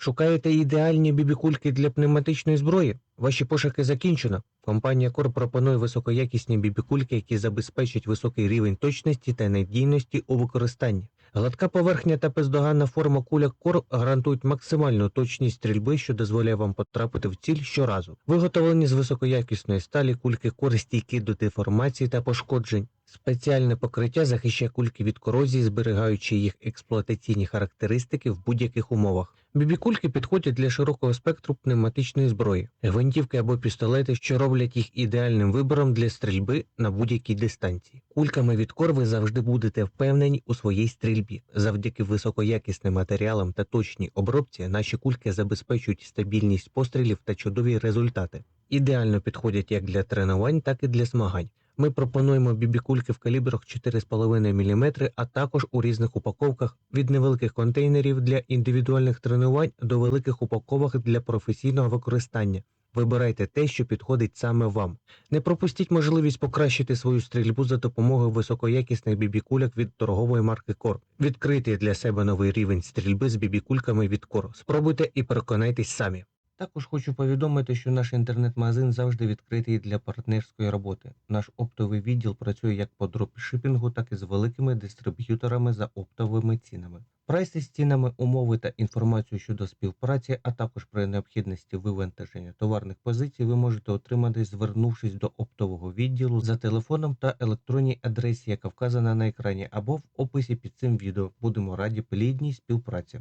Шукаєте ідеальні бібікульки для пневматичної зброї? Ваші пошуки закінчено. Компанія Кор пропонує високоякісні бібікульки, які забезпечать високий рівень точності та надійності у використанні. Гладка поверхня та бездоганна форма куля Кор гарантують максимальну точність стрільби, що дозволяє вам потрапити в ціль щоразу. Виготовлені з високоякісної сталі кульки Кор стійкі до деформації та пошкоджень. Спеціальне покриття захищає кульки від корозії, зберігаючи їх експлуатаційні характеристики в будь-яких умовах. Бібікульки підходять для широкого спектру пневматичної зброї, гвинтівки або пістолети, що роблять їх ідеальним вибором для стрільби на будь-якій дистанції. Кульками від кор ви завжди будете впевнені у своїй стрільбі. Завдяки високоякісним матеріалам та точній обробці наші кульки забезпечують стабільність пострілів та чудові результати. Ідеально підходять як для тренувань, так і для змагань. Ми пропонуємо бібікульки в калібрах 4,5 мм, а також у різних упаковках від невеликих контейнерів для індивідуальних тренувань до великих упаковок для професійного використання. Вибирайте те, що підходить саме вам. Не пропустіть можливість покращити свою стрільбу за допомогою високоякісних бібікульок від торгової марки Кор. Відкрийте для себе новий рівень стрільби з бібікульками від Кор. Спробуйте і переконайтесь самі. Також хочу повідомити, що наш інтернет-магазин завжди відкритий для партнерської роботи. Наш оптовий відділ працює як по дропшипінгу, так і з великими дистриб'юторами за оптовими цінами. Прайси з цінами, умови та інформацію щодо співпраці, а також при необхідності вивантаження товарних позицій, ви можете отримати, звернувшись до оптового відділу за телефоном та електронній адресі, яка вказана на екрані, або в описі під цим відео. Будемо раді плідній співпраці.